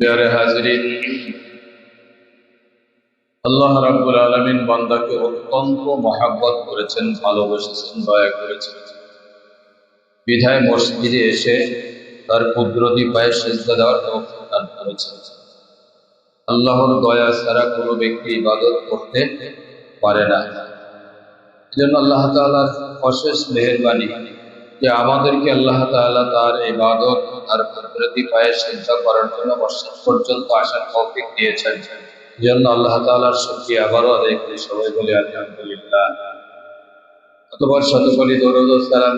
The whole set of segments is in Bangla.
প্যারে হাজরিন, আল্লাহ রাব্বুল আলামিন বান্দাকে অত্যন্ত মহাব্বত করেছেন ভালোবেসেছেন দয়া করেছেন। বিধায় মসজিদে এসে তার কুদরতি পায়ে সেজদা দেওয়ার তৌফিক দান করেছেন। আল্লাহর দয়া ছাড়া কোনো ব্যক্তি ইবাদত করতে পারে না। এজন্য আল্লাহ তাআলার অশেষ মেহেরবানি যে আমাদেরকে আল্লাহ তাআলা তার ইবাদত কুদরতি পায়ে করার জন্য পর্যন্ত আসার দিয়েছেন। জন্য আল্লাহ আবারও আদায় সবাই বলে আলহামদুলিল্লাহ। অতপর শতকলি দরুদ সালাম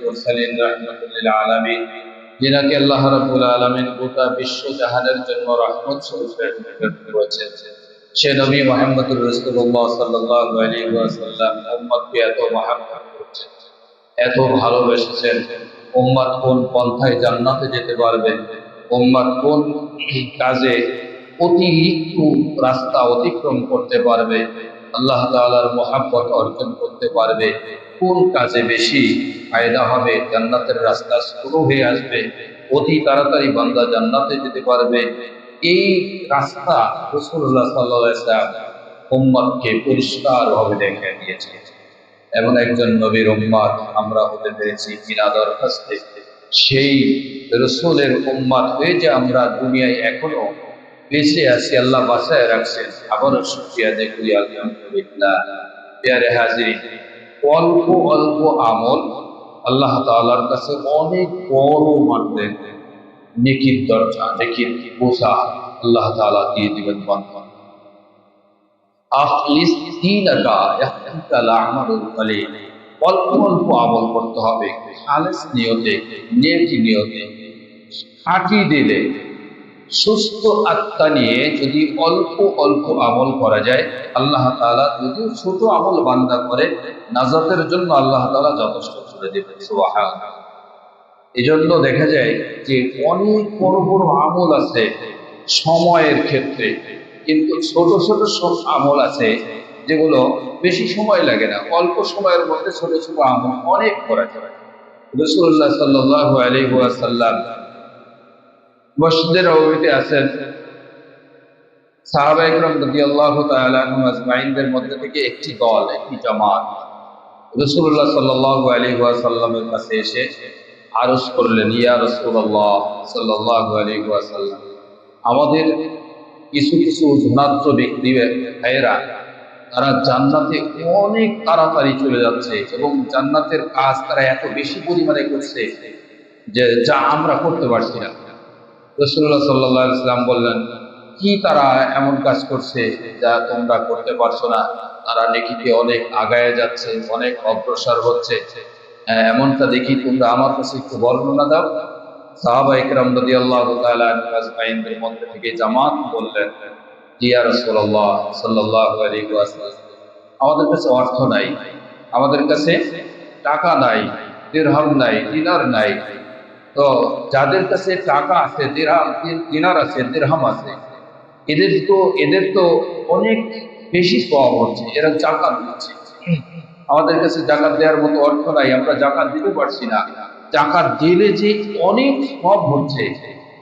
মুরসালিন আলামিন, যিনাকে আল্লাহ রাব্বুল আলামিন গোটা বিশ্ব জাহানের জন্য রহমত স্বরূপে করেছেন। সে নবী মুহাম্মদুর সাল্লাল্লাহু আলাইহি ওয়াসাল্লাম উম্মতকে এত করেছেন, এত ভালোবেসেছেন। উম্মত কোন পন্থায় জান্নাতে যেতে পারবে? উম্মত কোন কাজে অতিরিক্ত রাস্তা অতিক্রম করতে পারবে? আল্লাহ তাআলার মহাব্বত অর্জন করতে পারবে। কোন কাজে বেশি ফায়দা হবে? জান্নাতের রাস্তা শুরু হয়ে আসবে। অতি তাড়াতাড়ি বান্দা জান্নাতে যেতে পারবে। এই রাস্তা রসুল্লাহ সাল্লাহ উম্মতকে পরিষ্কার ভাবে দেখে দিয়েছে। এমন একজন নবীর উম্মাদ আমরা হতে পেরেছি কিনা দরখাস্তে সেই রসুলের উম্মাদ হয়ে যে আমরা দুনিয়ায় এখনও বেঁচে আছি, আল্লাহ বাসায় রাখছেন, আবারও শুক্রিয়া দেখি আলহামদুলিল্লাহ। পেয়ারে হাজির, অল্প অল্প আমল আল্লাহ তাআলার কাছে অনেক বড় মানবেন নেকির দরজা, নেকির বোঝা আল্লাহ তাআলা দিয়ে দিবেন বান্দা সুস্থ আত্মা নিয়ে যদি অল্প অল্প আমল করা যায়, আল্লাহ তাআলা যদি ছোট আমল বান্দা করে, নাজাতের জন্য আল্লাহ তালা যথেষ্ট করে সুবহানাল্লাহ। এজন্য দেখা যায় যে অনেক বড় বড় আমল আছে, সময়ের ক্ষেত্রে। কিন্তু ছোট ছোট আমল আছে যেগুলো বেশি সময় লাগে না। অল্প সময়ের মধ্যে ছোট ছোট আমল অনেক করা যায় রসুল্লাহ সাল্লাহ মসজিদের আছেন। মধ্যে থেকে একটি দল, একটি জামাত আলাইহি ওয়াসাল্লামের কাছে এসে করলেন, ইয়া আলাইহি ওয়াসাল্লাম, আমাদের কিছু কিছু ধনাত্ম ব্যক্তি ভাইয়েরা তারা জান্নাতে অনেক তাড়াতাড়ি চলে যাচ্ছে এবং জান্নাতের কাজ তারা এত বেশি পরিমাণে করছে যে যা আমরা করতে পারছি না। রসুল্লাহ সাল্লাহ ইসলাম বললেন কি তারা এমন কাজ করছে যা তোমরা করতে পারছ না? তারা নেকিতে অনেক আগায় যাচ্ছে অনেক অগ্রসর হচ্ছে। হ্যাঁ, এমনটা দেখি তোমরা আমার কাছে একটু বর্ণনা দাও। সাহাবা ইকরাম আল্লাহ মধ্যে থেকে জামাত বললেন আমাদের কাছে অর্থ নাই, আমাদের কাছে টাকা নাই নাই, দিনার নাই। তো যাদের কাছে টাকা আছে, দিরহাম দিনার আছে, দিরহাম আছে, এদের তো এদের তো অনেক বেশি সওয়াব হচ্ছে, এরা জাকাত দিচ্ছে। আমাদের কাছে জাকাত দেওয়ার মতো অর্থ নাই, আমরা জাকাত দিতে পারছি না। জাকাত দিলে যে অনেক সব হচ্ছে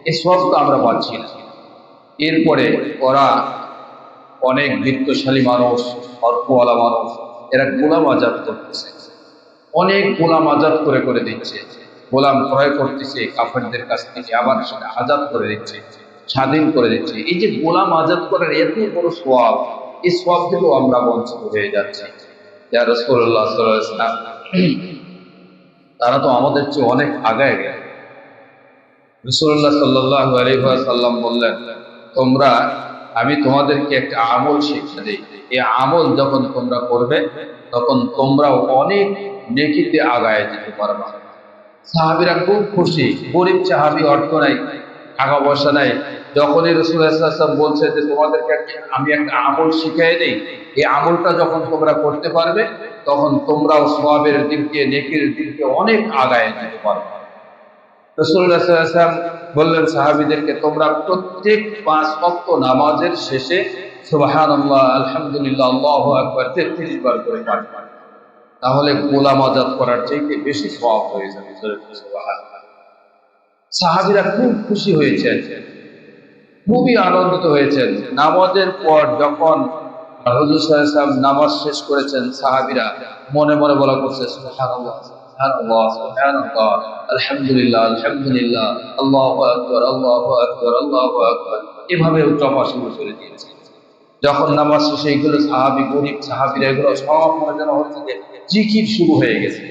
এই সব তো আমরা পাচ্ছি না। এরপরে ওরা অনেক বৃত্তশালী মানুষ অর্থওয়ালা মানুষ, এরা গোলাম আজাদ করতেছে। অনেক গোলাম আজাদ করে করে দিচ্ছে। গোলাম ক্রয় করতেছে, কাফেরদের কাছ থেকে আবার সেটা আজাদ করে দিচ্ছে, স্বাধীন করে দিচ্ছে। এই যে গোলাম আজাদ করার এত বড় সোয়াব এই সোয়াব থেকেও আমরা বঞ্চিত হয়ে যাচ্ছি। আলাইহি ওয়াসাল্লাম তারা তো আমাদের চেয়ে অনেক আগায় গেছে রসুল্লাহ সাল্লাহ বললেন, তোমরা, আমি তোমাদেরকে একটা আমল শিক্ষা দিই। এই আমল যখন তোমরা করবে, তখন তোমরাও অনেক নেকিতে আগায় যেতে পারবা। সাহাবিরা খুব খুশি, গরিব সাহাবি অর্থ নাই, টাকা পয়সা নাই। যখনই বলছে যে, তোমাদেরকে আমি একটা আমল শিখিয়ে দিই, এই আমলটা যখন তোমরা করতে পারবে তখন তোমরাও সবাবের দিকে নেকির দিকে অনেক আগায় যেতে পারবে রসুল্লাহাম বললেন সাহাবিদেরকে, তোমরা প্রত্যেক পাঁচ অক্ট নামাজের শেষে আলহামদুলিল্লাহ, আল্লাহ আকবর তেত্রিশ বার করে পাঠবে তাহলে গোলাম আজাদ করার চাইতে বেশি সওয়াব হয়ে যাবে। সাহাবীরা খুব খুশি হয়েছেন, খুবই আনন্দিত হয়েছেন নামাজের পর যখন হুজুর আলাইহি নামাজ শেষ করেছেন, সাহাবীরা মনে মনে বলা করছে আলহামদুলিল্লাহ আলহামদুলিল্লাহ, আল্লাহু আকবার আল্লাহু আকবার আল্লাহু আকবার, এভাবে দিয়েছে। যখন নামাজ শেষে এগুলো সাহাবি, গরিব সাহাবিরা এগুলো সব মনে যেন হচ্ছে জিকির শুরু হয়ে গেছে।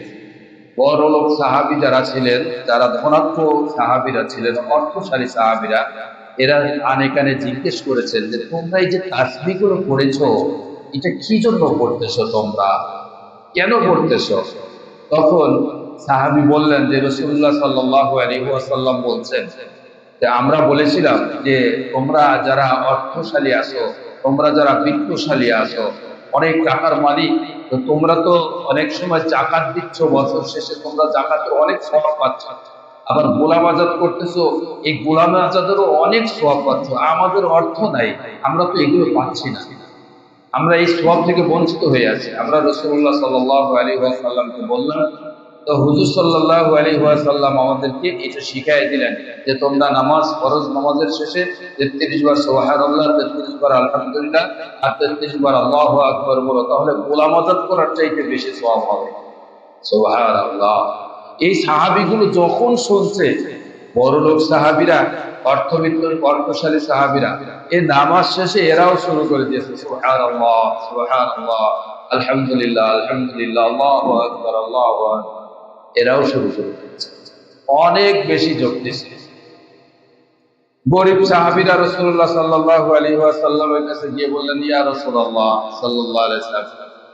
বড় লোক সাহাবি যারা ছিলেন, যারা ধনাত্ম সাহাবিরা ছিলেন, অর্থশালী সাহাবিরা এরা আনে কানে জিজ্ঞেস করেছেন যে, তোমরা এই যে তাসবি গুলো পড়েছো, এটা কি জন্য পড়তেছো তোমরা? কেন পড়তেছো? তখন সাহাবি বললেন যে রসুল্লাহ সাল্লাহ আলী বলছেন যে, আমরা বলেছিলাম যে, তোমরা যারা অর্থশালী আছো, তোমরা যারা বিত্তশালী আছো, অনেক টাকার মালিক, তো তোমরা তো অনেক সময় জাকাত দিচ্ছ, বছর শেষে তোমরা জাকাতের অনেক সব পাচ্ছ। আবার গোলাম আজাদ করতেছো, এই গোলাম আজাদেরও অনেক সব পাচ্ছ। আমাদের অর্থ নাই, আমরা তো এগুলো পাচ্ছি না। আমরা এই সব থেকে বঞ্চিত হয়ে আছি। আমরা রসুল্লাহ সাল্লাহ সাল্লামকে বললাম, তো হুজুর সাল্লাহ আলী সাল্লাম আমাদেরকে এটা শিখাই দিলেন যে তোমরা নামাজ, ফরজ নামাজের শেষে তেত্রিশ বার সোহার আল্লাহ তেত্রিশ বার আলহামদুলিল্লাহ আর তেত্রিশ বার আল্লাহ আকবর বলো, তাহলে গোলাম আজাদ করার চাইতে বেশি সব হবে। সোহার আল্লাহ এই সাহাবিগুলো যখন শুনছে বড় লোক সাহাবিরা অর্থবিত্ত অর্থশালী সাহাবিরা এই নামাজ শেষে এরাও শুরু করে দিয়েছে আলহামদুলিল্লাহ আলহামদুলিল্লাহ এরাও শুরু অনেক বেশি যোগ দিয়েছে। গরিব সাহাবিরা রাসূলুল্লাহ সাল্লাল্লাহু আলাইহি ওয়াসাল্লামের কাছে গিয়ে বললেন, ইয়া আলাইহি ওয়াসাল্লাম,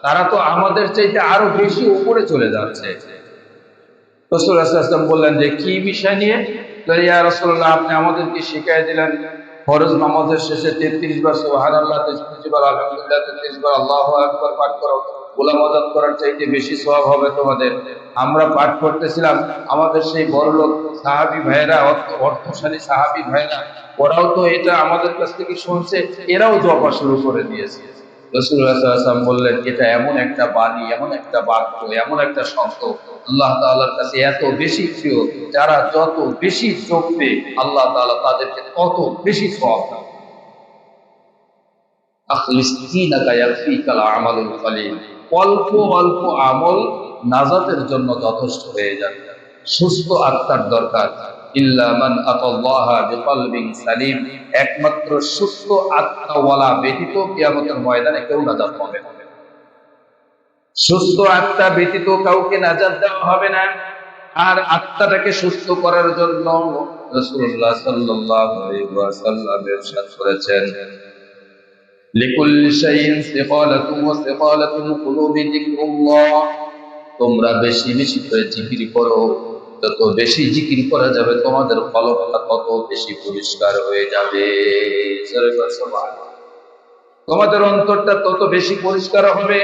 তারা তো আমাদের চাইতে আরও বেশি উপরে চলে যাচ্ছে। রসুল আসলাম বললেন যে, কি বিষয় নিয়ে? ইয়া রসুল্লাহ আপনি আমাদেরকে শিখাই দিলেন, ফরজ নামাজের শেষে তেত্রিশ বার সোহান আল্লাহ তেত্রিশ বার আলহামদুলিল্লাহ, তেত্রিশ বার আল্লাহ আকবর পাঠ করো। গোলাম আজাদ করার চাইতে বেশি সব হবে তোমাদের। আমরা পাঠ করতেছিলাম, আমাদের সেই বড় লোক, সাহাবি ভাইয়েরা, অর্থ- অর্থশালী সাহাবি ভাইয়েরা, ওরাও তো এটা আমাদের কাছ থেকে শুনছে, এরাও জপা শুরু করে দিয়েছে। বললেন, এটা এমন একটা বাণী, এমন একটা বাক্য, এমন একটা শব্দ। আল্লাহ কাছে এত বেশি প্রিয়, যারা যত বেশি আল্লাহ তাআলা তাদেরকে তত বেশি সব অল্প অল্প আমল নাজাতের জন্য যথেষ্ট হয়ে যাবে। সুস্থ আত্মার দরকার। একমাত্র সুস্থ আত্মাওয়ালা ব্যতীত কিয়ামতের ময়দানে কেউ নাজাত পাবে না। সুস্থ আত্মা ব্যতীত কাউকে নাজাত দেওয়া হবে না। আর আত্মাটাকে সুস্থ করার জন্য তোমরা বেশি বেশি করে জিকির করো। যত বেশি জিকির করা যাবে, তোমাদের কলমটা তত বেশি পরিষ্কার হয়ে যাবে। তোমাদের অন্তরটা তত বেশি পরিষ্কার হবে,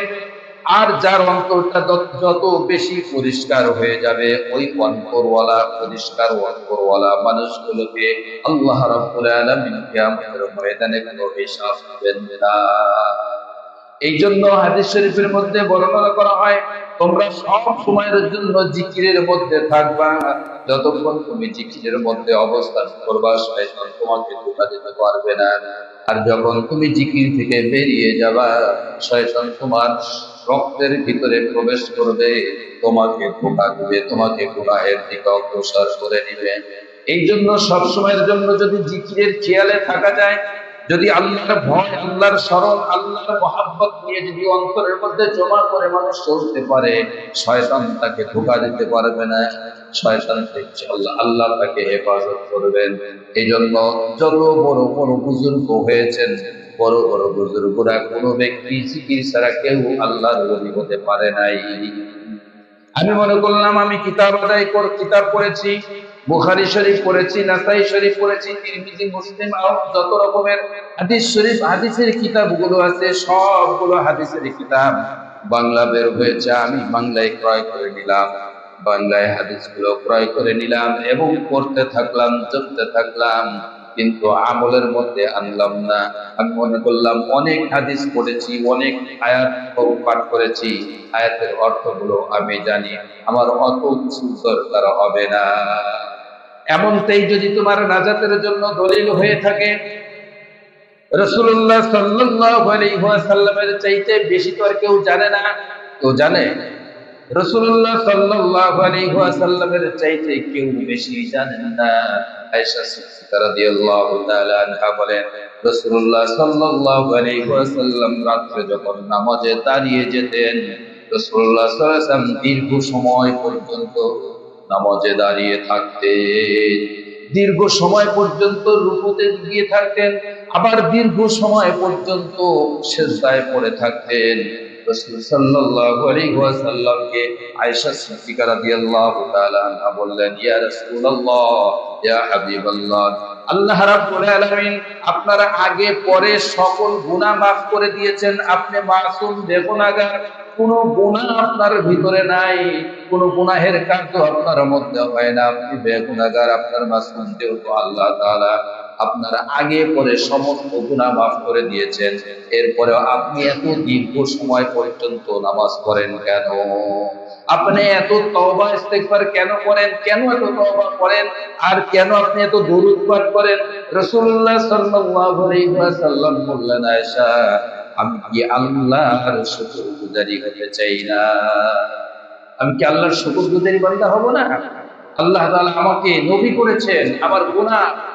আর যার অন্তরটা যত বেশি পরিষ্কার হয়ে যাবে, ওই অন্তরওয়ালা, পরিষ্কার অন্তরওয়ালা মানুষগুলোকে আল্লাহ রাব্বুল আলামিন কিয়ামতের ময়দানে কোনো হিসাব দেবেন না এই জন্য হাদিস শরীফের মধ্যে বর্ণনা করা হয়, তোমরা সব সময়ের জন্য জিকিরের মধ্যে থাকবা। যতক্ষণ তুমি জিকিরের মধ্যে অবস্থান করবা, শয়তান তোমাকে ধোঁকা দিতে পারবে না। আর যখন তুমি জিকির থেকে বেরিয়ে যাবা, শয়তান তোমার রক্তের ভিতরে প্রবেশ করবে, তোমাকে ধোঁকা দিবে, তোমাকে গুনাহের দিকে অগ্রসর করে দিবে। এই জন্য সব সময়ের জন্য যদি জিকিরের খেয়ালে থাকা যায় যদি আল্লাহর ভয়, আল্লাহর স্মরণ, আল্লাহর মহাব্বত নিয়ে যদি অন্তরের মধ্যে জমা করে মানুষ চলতে পারে, শয়তান তাকে ধোকা দিতে পারবে না। শয়তান আল্লাহ তাকে হেফাজত করবেন। এই জন্য যত বড় বড় বুজুর্গ হয়েছেন, বড় বড় বুজুর্গরা কোনো ব্যক্তি জিকির ছাড়া কেউ আল্লাহর ওলি হতে পারে নাই। আমি মনে করলাম, আমি কিতাব আদায় কিতাব পড়েছি। বুখারি শরীফ পড়েছি, নাসাই শরীফ পড়েছি, তিরমিজি, মুসলিম যত রকমের হাদিস শরীফ, হাদিসের কিতাবগুলো আছে, সবগুলো হাদিসের কিতাব। বাংলা বের হয়েছে, আমি বাংলায় ক্রয় করে নিলাম, বাংলায় হাদিসগুলো ক্রয় করে নিলাম এবং পড়তে থাকলাম চলতে থাকলাম, কিন্তু আমলের মধ্যে আনলাম না। আমি মনে করলাম, অনেক হাদিস পড়েছি, অনেক আয়াত পাঠ করেছি, আয়াতের অর্থগুলো আমি জানি, আমার অত কিছু দরকার হবে না। এমনটাই যদি তোমার নাজাতের জন্য দলিল হয়ে থাকে রসুল্লাহ সাল্লাল্লাহু চাইতে বেশি তো আর কেউ জানে না। কেউ জানে? রসুল্লাহ চাইতে কেউ বেশি না। নামাজে যেতেন দীর্ঘ সময় পর্যন্ত নামাজে দাঁড়িয়ে থাকতেন। দীর্ঘ সময় পর্যন্ত রুকুতে গিয়ে থাকতেন, আবার দীর্ঘ সময় পর্যন্ত সেজদায় পড়ে থাকতেন। আপনার আগে পরে সকল গুনাহ মাফ করে দিয়েছেন। আপনি মাসুম বেগুনাহগার কোনো গুনাহ আপনার ভিতরে নাই, কোনো গুনাহের কার্য আপনার মধ্যে হয় না। আপনি বেগুনাহগার আপনার মাসুম যেহেতু আল্লাহ তাআলা আপনার আগে পরে সমস্ত গুনাহ মাফ করে দিয়েছেন। এরপরেও আপনি এত দীর্ঘ সময় পর্যন্ত নামাজ পড়েন কেন? আপনি এত তওবা, ইস্তেগফার কেন করেন? কেন এত তওবা করেন? আর কেন আপনি এত দরুদ পাঠ করেন? রাসূলুল্লাহ সাল্লাল্লাহু আলাইহি ওয়াসাল্লাম বললেন, আয়েশা, আমি কি আল্লাহর শুকরগুজারি হতে চাই না? আমি কি আল্লাহর শুকরগুজারি বান্দা হব না? আল্লাহ তাআলা আমাকে নবী করেছেন, আমার গুনাহ।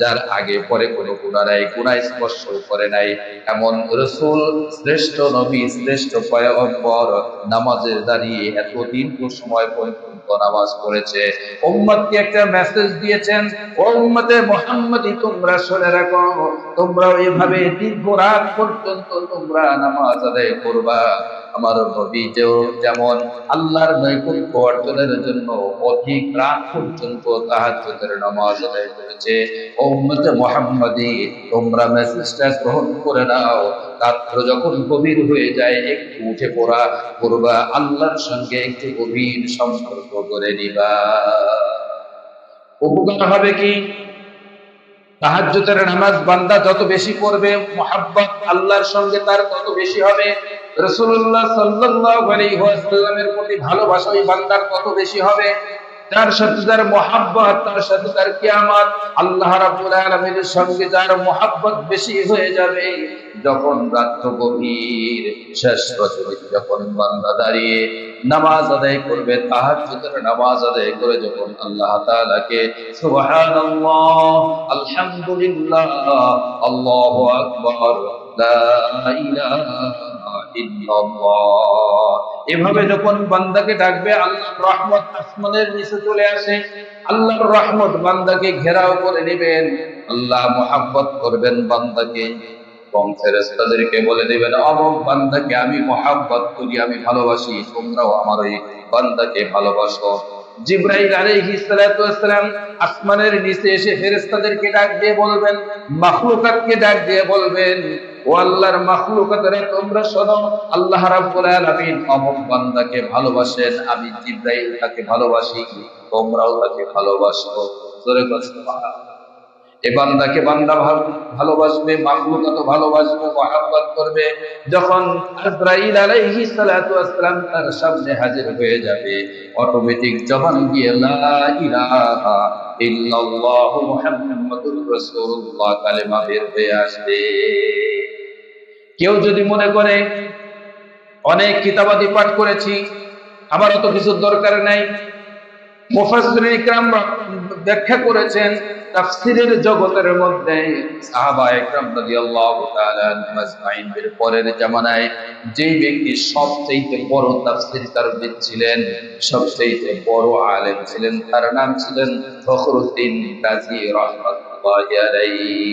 যার আগে পরে কোনো গুনাহ নাই গুনাহ স্পর্শ করে নাই। এমন রাসূল, শ্রেষ্ঠ নবী, শ্রেষ্ঠ পয়গম্বর নামাজের দাঁড়িয়ে এত দীর্ঘ সময় পর্যন্ত নামাজ পড়েছে। উম্মতকে একটা মেসেজ দিয়েছেন, ও উম্মতে মুহাম্মদি, তোমরা শুনে রাখো তোমরা এইভাবে দীর্ঘ রাত পর্যন্ত তোমরা নামাজ আদায় করবা। আমার নবী যেমন আল্লাহর নৈকট্য অর্জনের জন্য অধিক রাত পর্যন্ত তাহাজ্জুদের নামাজ আদায় করেছে। উম্মতে মুহাম্মাদি, তোমরা মেসেজটা গ্রহণ করে নাও। রাত্র যখন গভীর হয়ে যায়, একটু উঠে পড়া করবা আল্লাহর সঙ্গে একটু গভীর সম্পর্ক করে নিবা। উপকার হবে কি? তাহাজ্জুদের নামাজ বান্দা যত বেশি পড়বে, মোহাব্বত আল্লাহর সঙ্গে তার তত বেশি হবে। রাসূলুল্লাহ সাল্লাল্লাহু আলাইহি ওয়াসাল্লামের প্রতি ভালোবাসা ওই বান্দার তত বেশি হবে। তার সাথে যার মোহাব্বত, তার সাথে তার কিয়ামত, আল্লাহ রাব্বুল আলামিনের সঙ্গে যার মোহাব্বত বেশি হয়ে যাবে। যখন রাত্র গভীর, শেষ রজনী যখন বান্দা দাঁড়িয়ে নামাজ আদায় করবে, তাহাজ্জুদের নামাজ আদায় করে যখন আল্লাহ তাআলাকে সুবহানাল্লাহ, আলহামদুলিল্লাহ, আল্লাহু আকবার, লা ইলাহা এভাবে যখন বান্দাকে ডাকবে, আল্লাহর রহমত আসমানের নিচে চলে আসে। আল্লাহর রহমত বান্দাকে ঘেরাও করে নেবেন। আল্লাহ মোহাব্বত করবেন বান্দাকে। এবং ফেরেস্তাদেরকে বলে দিবেন অমক বান্দাকে আমি মোহাব্বত করি, আমি ভালোবাসি, তোমরাও আমার ওই বান্দাকে ভালোবাসো। জিব্রাইল সালাতু আসমানের নিচে এসে ফেরেশতাদেরকে ডাক দিয়ে বলবেন, মাখলুকাতকে ডাক দিয়ে বলবেন, ও আল্লাহর মাখলুকাতরা তোমরা শোনো, আল্লাহ রাব্বুল আলামিন বান্দাকে ভালোবাসেন, আমি জিব্রাইল তাকে ভালোবাসি, তোমরাও তাকে ভালোবাসো। জোরে এ বান্দাকে বান্দা ভালো- ভালোবাসবে মাখলুকাত ভালোবাসবে, মহাব্বত করবে, যখন আজরাইল আলাইহিস সালাতু ওয়াসসালাম তার সামনে হাজির হয়ে যাবে অটোমেটিক জবান দিয়ে লা ইলাহা ইল্লাল্লাহ মুহাম্মাদুর রাসূলুল্লাহ কালেমা বের হয়ে আসবে। কেউ যদি মনে করে, অনেক কিতাবাদি পাঠ করেছি আমার অত কিছু দরকার নাই ব্যাখ্যা করেছেন তাফসীরের জগতের মধ্যে সাহাবা ইকরাম রাদিয়াল্লাহু তাআলা পরের জামানায় যেই ব্যক্তি সবচেয়ে বড় তাফসীরকার ছিলেন সবচেয়ে বড় আলেম ছিলেন, তার নাম ছিলেন ফখরুদ্দিন গাজী রাহমাতুল্লাহি আলাইহি।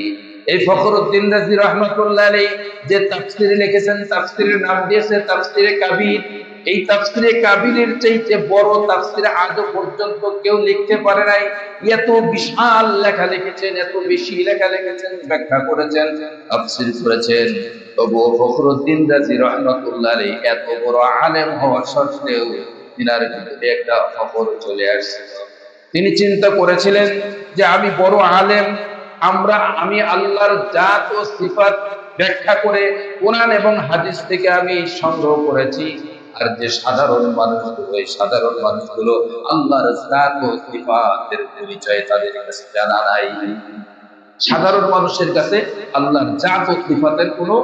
এই ফখরুদ্দিন রাজি রহমতুল্লাহ আলী যে তাফসিরে লিখেছেন, তাফসিরের নাম দিয়েছে তাফসিরে কাবির। এই তাফসিরে কাবিরের চাইতে বড় তাফসিরে আজও পর্যন্ত কেউ লিখতে পারে নাই। এত বিশাল লেখা লিখেছেন, এত বেশি লেখা লিখেছেন, ব্যাখ্যা করেছেন, তাফসির করেছেন। তবুও ফখরুদ্দিন রাজি রহমতুল্লাহ এত বড় আলেম হওয়া সত্ত্বেও তিনার ভিতরে একটা ফখর চলে আসছে। তিনি চিন্তা করেছিলেন যে আমি বড় আলেম, আমরা, আমি আল্লাহর জাত ও সিফাত ব্যাখ্যা করে কোরআন এবং হাদিস থেকে আমি সংগ্রহ করেছি। আর যে সাধারণ মানুষগুলো, এই সাধারণ মানুষগুলো আল্লাহর সিফাতের পরিচয় তাদের কাছে জানা নাই। সাধারণ মানুষের কাছে আল্লাহর জাত ও সিফাতের কোনো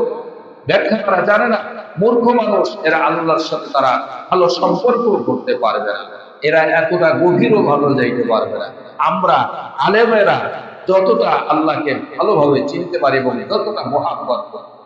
ব্যাখ্যা করা জানে না। মূর্খ মানুষ, এরা আল্লাহর সাথে তারা ভালো সম্পর্ক করতে পারবে না। এরা এতটা গভীরও ভালো যাইতে পারবে না। আমরা আলেমেরা যতটা আল্লাহকে ভালোভাবে চিনতে পারি এবং যতটা মহাব্বত করতে